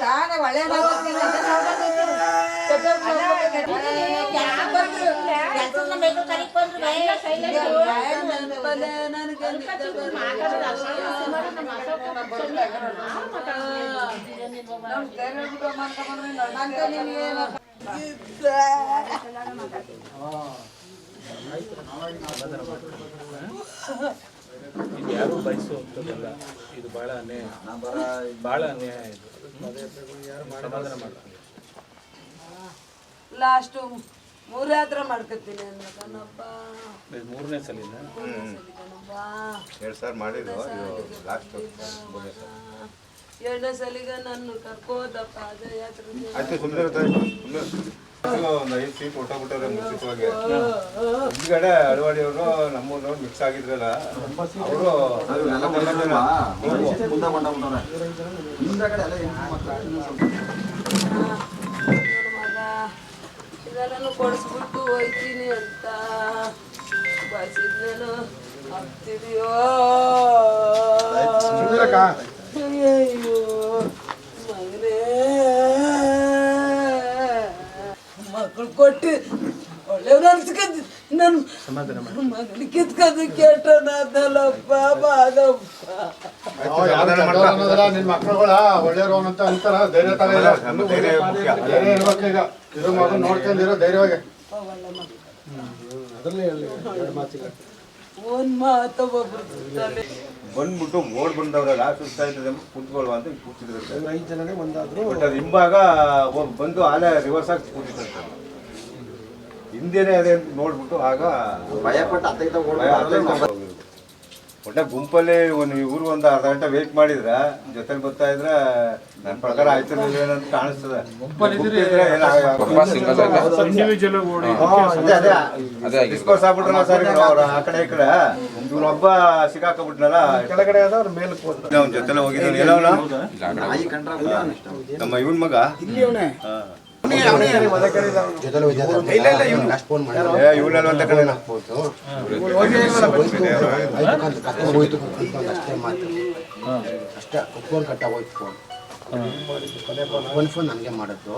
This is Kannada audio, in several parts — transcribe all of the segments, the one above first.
కాదు ಒಳ್ಳೆ ಯಾರು ಬಯಸುವಂಥದ್ದಲ್ಲ ಇದು ಬಹಳ ಅನ್ಯಾಯ. ಬಹಳ ಅನ್ಯಾಯ ಇದು. ಸಮಾಧಾನ ಮಾಡ್ತೀನಿ ಲಾಸ್ಟು ಮೂರೇ ಹತ್ರ ಮಾಡ್ಕೊತೀನಿ ಅಂದ ಕಣಪ್ಪ. ಇದು ಮೂರನೇ ಸಲಿನ? ಕಣಪ್ಪ. ಎರಡು ಸಾವಿರ ಮಾಡಿದ್ರು ಲಾಸ್ಟ್ ಎರಡನೇ ಸಲಿಗ ನನ್ನ ಕರ್ಕೋದಪ್ಪ ಅದೇ ಆಯ್ತು ಸುಮ್ಮನೆ ಒಂದು ಐದು ಸೀಟ್ ಮುಂಚಿತವಾಗಿ ಹಿಂದ್ಗಡೆ ಅಳವಾಡಿಯವರು ನಮ್ಮೂರು ಮಿಕ್ಸ್ ಆಗಿದ್ರಲ್ಲ ಅವರು ಇದೆಲ್ಲನೂ ಕೊಡಿಸ್ಬಿಟ್ಟು ಹೋಯ್ತೀನಿ ಅಂತ. ಬಯಸಿದ್ನೇನು ಆಗ್ತಿದೆಯೋ? ಅಯ್ಯೋ ಮಗನೇ. ಮಕ್ಕಳು ಕೊಟ್ಟು ಒಳ್ಳೆಯವ್ರು ಅನ್ಸ್ಕೊಂಡ್ ನನ್ನ ಮಗನ ಕಿತ್ಕೊಂಡು ಕೆಟ್ಟನಾದಲ್ಲಪ್ಪ ಬಾಗಪ್ಪ ನಿನ್ ಮಕ್ಕಳುಗಳ ಒಳ್ಳೆಯವರು ಅಂತ ಅಂತಾರ ಧೈರ್ಯ ತರ ಧೈರ್ಯ ಇರ್ಬೇಕು ಈಗ. ಇರೋ ಮಗನ್ ನೋಡ್ಕೊಂಡಿರೋ ಧೈರ್ಯವಾಗಿ? ಒಂದ್ ಮಾತು ಒಬ್ಬರು ಬಂದ್ಬಿಟ್ಟು ಓಡ್ ಬಂದವ್ರ ಸುಸ್ತಾ ಇರ್ತದೆ ಕುಂತ್ಕೊಳ್ವ ಅಂತ ಕೂತಿದ್ರು ಐದು ಜನನೇ ಒಂದಾದ್ರು. ಬಟ್ ಅದು ಹಿಂಭಾಗ ಬಂದು ಆಲೆ ರಿವರ್ಸ್ ಆಗಿ ಕೂತಿದ್ರು ಹಿಂದೆನೆ ಅದೇ ಅಂತ ನೋಡ್ಬಿಟ್ಟು ಆಗ ಭಯಪಟ್ಟು ಅತ್ತೈತ ಭಯ ಒಳ್ಳೆ ಗುಂಪಲ್ಲಿ ಒಂದು ಇವ್ರು ಒಂದು ಅರ್ಧ ಗಂಟೆ ವೇಟ್ ಮಾಡಿದ್ರ ಜೊತೆಲಿ ಬರ್ತಾ ಇದ್ರ ನನ್ನ ಪ್ರಕಾರ ಆಯ್ತು ಏನಂತ ಕಾಣಿಸ್ತದೆ. ಡಿಸ್ಕೋರ್ಸ್ ಆಗ್ಬಿಟ್ರಲ್ಲ ಸರ್ ಅವ್ರ ಆ ಕಡೆ ಈ ಕಡೆ. ಇವ್ರೊಬ್ಬ ಸಿಕ್ಕಾಕೊಂಡ್ಬಿಟ್ನಲ್ಲ ಕೆಳಗಡೆ ಆದ ಮೇಲೆ ಅವ್ನ ಜೊತೆಲ್ಲ ಹೋಗಿದ್ದಾನೆ ಎಲ್ಲವನ ನಾಯಿ ಕಂಡ್ರೆ ನಮ್ಮ ಇವನ್ ಮಗ? ಅಂತ ಕಡೆ ಅಷ್ಟೇ ಫೋನ್ ಕಟ್ಟ ಹೋಯ್ತು ಫೋನ್ ಫೋನ್ ನನಗೆ ಮಾಡಿದ್ದು.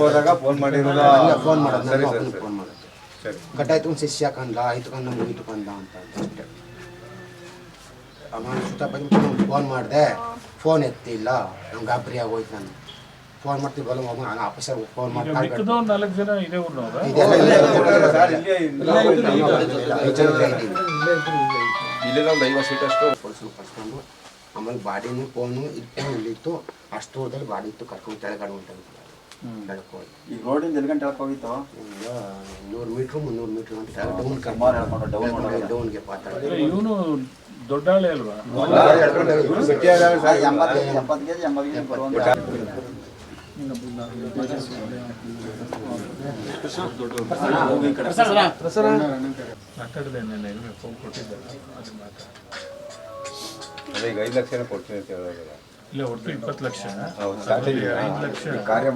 ಹೋದಾಗ ಫೋನ್ ಮಾಡಿರೋದ? ನನಗೆ ಫೋನ್ ಮಾಡೋದು ಸರಿ ಫೋನ್ ಮಾಡೋದು ಸರಿ. ಕಟ್ಟಾಯ್ತು ಒಂದು ಶಿಷ್ಯ ಕಂದ ಆಯ್ತು ಮುಗಿತು ಅಂತ ಅಷ್ಟೇ. ಅವನು ಸುತ್ತ ಫೋನ್ ಮಾಡಿದೆ. ಫೋನ್ ಎತ್ತಿಲ್ಲ. ನಂಗೆ ಗಾಬರಿ ಆಗೋಯ್ತು ನಾನು ಫೋನ್ ಮಾಡ್ತೀವಿ ಬಲ್ಲ ಹೋಗ ನಾನು ಆಫೀಸರ್ ಫೋನ್ ಮಾಡ್ತಾ ನಾಲ್ಕು ಜನ ಇದೇ ಊರಿನವ್ರ ಇದೆಲ್ಲ ಇಲ್ಲೇ ಇರೋದು. ಸರ್ ಇಲ್ಲೇ ಇಲ್ಲ. ಐದು ಜನ ಇದ್ದೀವಿ. ಇಲ್ಲಿಂದ ಒಂದು ಐವತ್ತು ಸೀಟ್ ಅಷ್ಟು ಪೊಲೀಸರು ಕರ್ಕೊಂಡು ಆಮೇಲೆ ಬಾಡಿನೂ ಫೋನು ಇಟ್ಟು ಇಲ್ಲಿತ್ತು ಅಷ್ಟು ಹೋದಲ್ಲಿ ಬಾಡಿ ಇತ್ತು ಕರ್ಕೊಂಡು ಕೆಳಗಡೆ ಉಂಟು ಈಗ ರೋಡಿಂದ ಎಲ್ಲಿ ಗಂಟೆ ಹೋಗಿತ್ತು ನೂರು ಮೀಟ್ರು ಮುನ್ನೂರು ಮೀಟ್ರ್ ಅಂತ ಡೌನ್ ಹೇಳ್ಕೊಂಡು ಡೌನ್ ಡೌನ್ಗೆ ಪಾತ್ರ ಇವನು ದೊಡ್ಡಾಳೆ ಅಲ್ವಾ ಎಂಬತ್ತು ಕೆಜಿ ಎಂಬತ್ತು ಕೆಜಿ ಬರುವಂತ ಮಾತಾಡಿದೆ ಫೋನ್ ಕೊಟ್ಟಿದ್ದೆ ಅದು ಅದೇ ಈಗ ಐದು ಲಕ್ಷನೇ ಕೊಡ್ತೀನಿ ಅಂತ ಹೇಳೋದಿಲ್ಲ ಇಲ್ಲ ಒಟ್ಟು ಇಪ್ಪತ್ತು ಲಕ್ಷ ಐದು ಲಕ್ಷ ಕಾರ್ಯ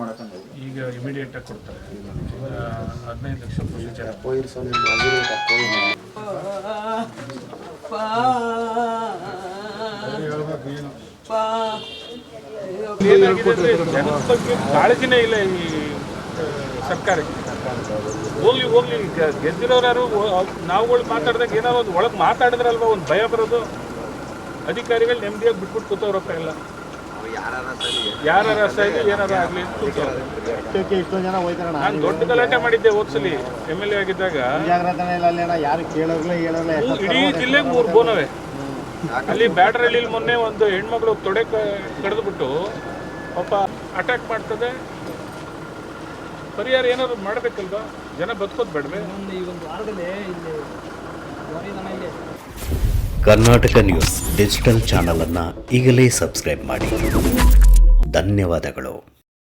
ಈಗ ಇಮಿಡಿಯೇಟ್ ಆಗಿ ಕೊಡ್ತಾರೆ ಹದಿನೈದು ಲಕ್ಷ ಪ್ರೊಸೀಜರ್ ಹೇಳ್ಬೇಕು ಮಜೂರಿ ಕಾಳಜಿನೇ ಇಲ್ಲ ಈ ಸರ್ಕಾರಕ್ಕೆ. ಹೋಗ್ಲಿ ಹೋಗ್ಲಿ ಗೆದ್ದಿರೋರು ನಾವುಗಳು ಮಾತಾಡಿದಾಗ ಏನಾದ್ರು ಒಂದು ಒಳಗೆ ಮಾತಾಡಿದ್ರಲ್ವ ಒಂದು ಭಯ ಬರೋದು? ಅಧಿಕಾರಿಗಳು ನೆಮ್ಮದಿಯಾಗಿ ಬಿಟ್ಬಿಟ್ಟು ಕೂತವ್ರಪ್ಪ ಎಲ್ಲ. ಯಾರ ರಸ್ತೆ ಏನಾರು ಆಗಲಿ ನಾನು ದೊಡ್ಡ ಗಲಾಟೆ ಮಾಡಿದ್ದೆ ಹೋದ್ಸಲಿ ಎಂ ಎಲ್ ಎ ಆಗಿದ್ದಾಗ. ಇಡೀ ಜಿಲ್ಲೆಗೆ ಮೂರು ಬೋನವೆ. ಅಲ್ಲಿ ಬ್ಯಾಟ್ರಿಯಲ್ಲಿ ಮೊನ್ನೆ ಒಂದು ಹೆಣ್ಮಗಳು ತೊಡೆ ಕಡಿದ್ಬಿಟ್ಟು ಪಾಪ ಅಟ್ಯಾಕ್ ಮಾಡ್ತದೆ. ಪರಿಹಾರ ಏನಾದ್ರು ಮಾಡಬೇಕಲ್ವಾ? ಜನ ಬದುಕೋದು ಬೇಡವೆ ಕರ್ನಾಟಕ ನ್ಯೂಸ್ ಡಿಜಿಟಲ್ ಚಾನಲನ್ನು ಈಗಲೇ ಸಬ್ಸ್ಕ್ರೈಬ್ ಮಾಡಿ. ಧನ್ಯವಾದಗಳು.